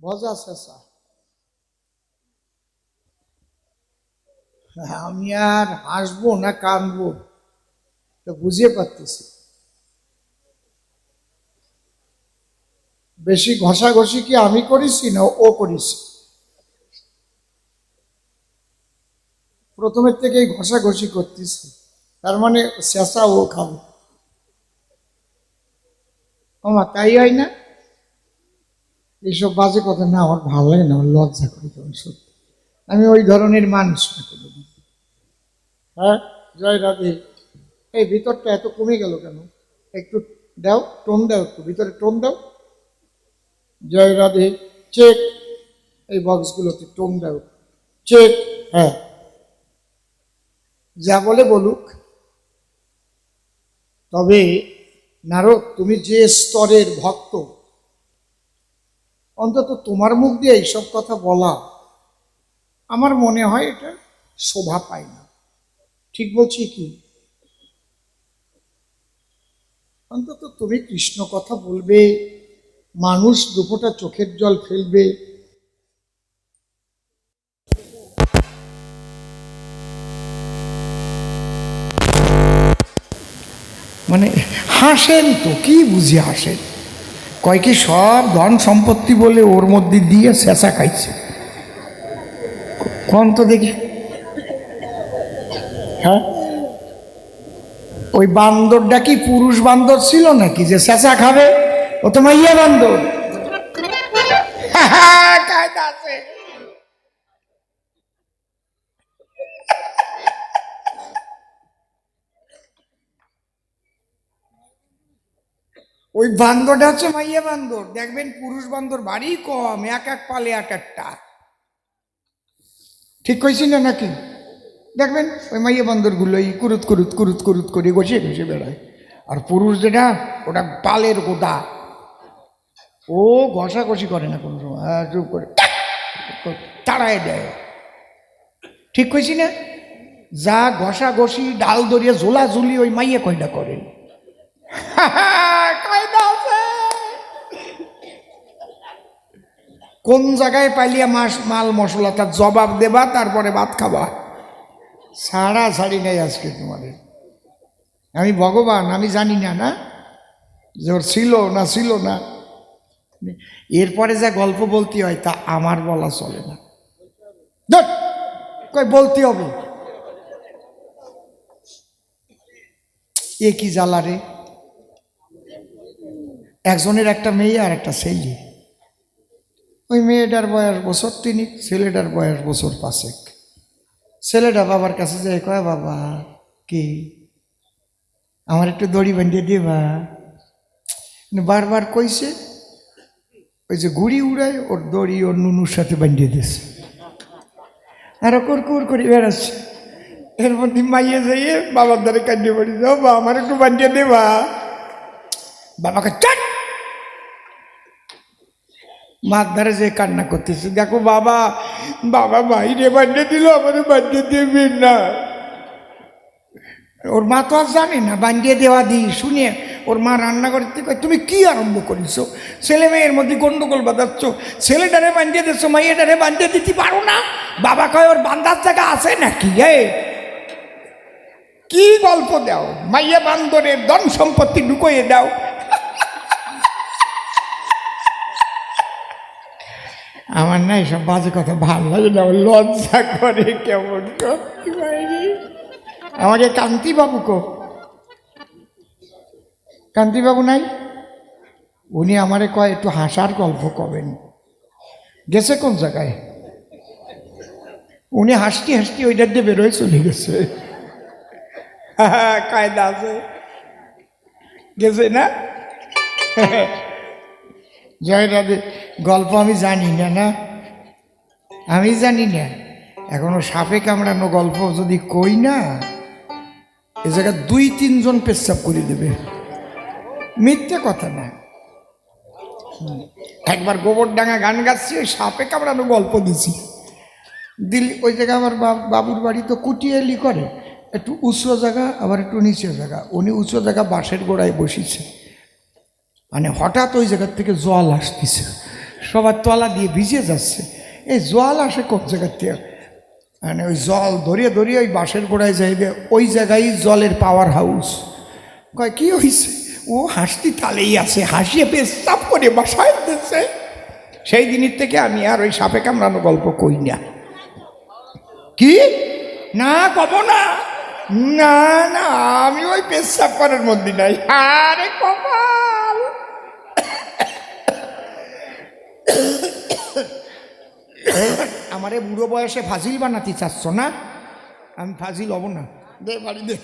ভজা শেষা আমি আর হাসবো না কাঁদবো তো বুঝিয়ে পারতেছি। বেশি ঘষাঘষি কি আমি করেছি না ও করেছি? প্রথমের থেকেই ঘষাঘষি করতেছি, তার মানে শেষা ও খাব। তাই হয় না? এইসব বাজে কথা না আমার ভালো লাগে না, আমার লজ্জা করে তখন সত্যি। আমি ওই ধরনের মানুষ না কোনোদিন। হ্যাঁ জয় রাধে। এই ভিতরটা এত কমে গেল কেন? একটু দাও, টোন দাও একটু, ভিতরে টোন দাও। জয় রাধে চেক এই বক্সগুলোতে টোন দাও। চেক হ্যাঁ। যা বলে বলুক। তবে নারদ, তুমি যে স্তরের ভক্ত অন্তত তোমার মুখ দিয়ে এইসব কথা বলা, আমার মনে হয় এটা শোভা পায় না। ঠিক বলছি কি? অন্তত তুমি কৃষ্ণ কথা বলবে, মানুষ দুপোটা চোখের জল ফেলবে। মানে হাসেন তো, কি বুঝি হাসেন? কয় সব ধন সম্পত্তি বলে ওর মধ্যে দিয়ে শেষা খাইছে। কোন তো দেখি? হ্যাঁ? ওই বান্দরটা কি পুরুষ বান্দর ছিল নাকি যে শেষা খাবে? ও তো মাইয়া বান্দর। কায়দা আছে। ওই বান্দরটা হচ্ছে মাইয়া বান্দর। দেখবেন পুরুষ বান্দর ভারী কম এক এক পালে এক একটা। ঠিক কইছি না নাকি? দেখবেন ওই মাইয়া বান্দরগুলোই কুরুত কুরুত কুরুত কুরুত করে বসে বসে বেড়ায়। আর পুরুষ যেটা ওটা পালের গোদা। ও ঘষাঘষি করে না কোনো সময়। হ্যাঁ, চুপ করে তাড়ায় দেয়। ঠিক কইছি না? যা ঘষাঘষি ডাল দরিয়ে ঝোলা ঝুলি ওই মাইয়া কয়টা করে কায়দা আছে। কোন জায়গায় পাইলিয়া মাস মাল মশলা, তার জবাব দেবা, তারপরে ভাত খাবা। সারা ছাড়ি নাই আজকে তোমাদের। আমি ভগবান, আমি জানি না না? যে ওর ছিল না ছিল না। এরপরে যা গল্প বলতে হয়, তা আমার বলা চলে না। কই বলতে হবে? এ কি জ্বালা রে? একজনের একটা মেয়ে আর একটা ছেলে। ওই মেয়েটার বয়স বছর তিনি ছেলেটার বয়স বছর পাঁচেক। ছেলেটা বাবার কাছে যায়, কয়, বাবা, কি? আমার একটু দড়ি বাঁধিয়ে দিবা বারবার কইছে, ওই যে ঘুড়ি উড়ায়, ওর দড়ি ওর নুনুর সাথে বাঁধিয়ে দিয়েছে। আর ও কুর করে বেড়াচ্ছে। এর মধ্যে মাইয়ে যাইয়ে বাবার দ্বারে কান্দিয়ে পড়ি যাও বা আমার একটু বাঁধিয়ে দেবা বাবাকে চাট মার ধারে যে কান্না করতেছে। দেখো বাবা বাবা বাইরে বান্ডে দিল, আমাদের বান্ডে দেবেন না। ওর মা তো আর জানে না বান্ডিয়ে দেওয়া দিই, শুনে ওর মা রান্না করতে কয়, তুমি কি আরম্ভ করেছ? ছেলে মেয়ের মধ্যে গন্ডগোল বাঁধাচ্ছ, ছেলেটারে বান্ডিয়ে দিচ্ছ মাইয়েটারে বান্ডিয়ে দিতে পারো না? বাবা কয়, ওর বান্ধার জায়গা আছে নাকি এ কি গল্প দাও, মাইয়া বান্দরের ধন সম্পত্তি ঢুকোয়ে দাও আমার না এসব বাজে কথা ভালো লাগে না লজ্জা করে কেমন আমাকে কান্তিবাবু কো। কান্তিবাবু নাই? উনি আমারে কয়, একটু হাসার গল্প করবেন গেছে কোন জায়গায়? উনি হাসতে হাসতে ওইটার দিয়ে বেরোয় চলে গেছে। কায়দা আছে। গেছে না? জয় রাধে গল্প আমি জানি না না? আমি জানি না। এখনও সাপে কামড়ানো গল্প যদি কই না, এ জায়গায় দুই, তিনজন পেশাব করে দেবে। মিথ্যে কথা না। একবার গোবরডাঙ্গা গান গাচ্ছি ওই সাপে কামড়ানো গল্প দিছি। দিল্লি ওই জায়গায় আমার বাব- বাবুর বাড়ি তো কুটিয়ালি করে। একটু উঁচু জায়গা, আবার একটু নিচু জায়গা। উনি উঁচু জায়গা বাঁশের গোড়ায় বসেছে। মানে হঠাৎ ওই জায়গার থেকে জল আসতেছে। সবার তলা দিয়ে ভিজে যাচ্ছে। এই জল আসে কোন জায়গার থেকে? মানে ওই জল ধরিয়ে ধরিয়ে ওই বাঁশের গোড়ায় যাইবে, ওই জায়গায় জলের পাওয়ার হাউস কয়, কি হয়েছে ও হাসতি তালেই আছে, হাসিয়ে পেশাব করে বাসায় দিচ্ছে সেই দিনের থেকে আমি আর ওই সাপে কামড়ানো গল্প কই না। কি? না, কব না। না না, আমি ওই পেশাব করার মধ্যে নাই। আরে কপাল আমারে বুড়ো বয়সে ফাজিল বানাতে চাচ্ছ না? আমি ফাজিল হব না। দে বাড়ি দে।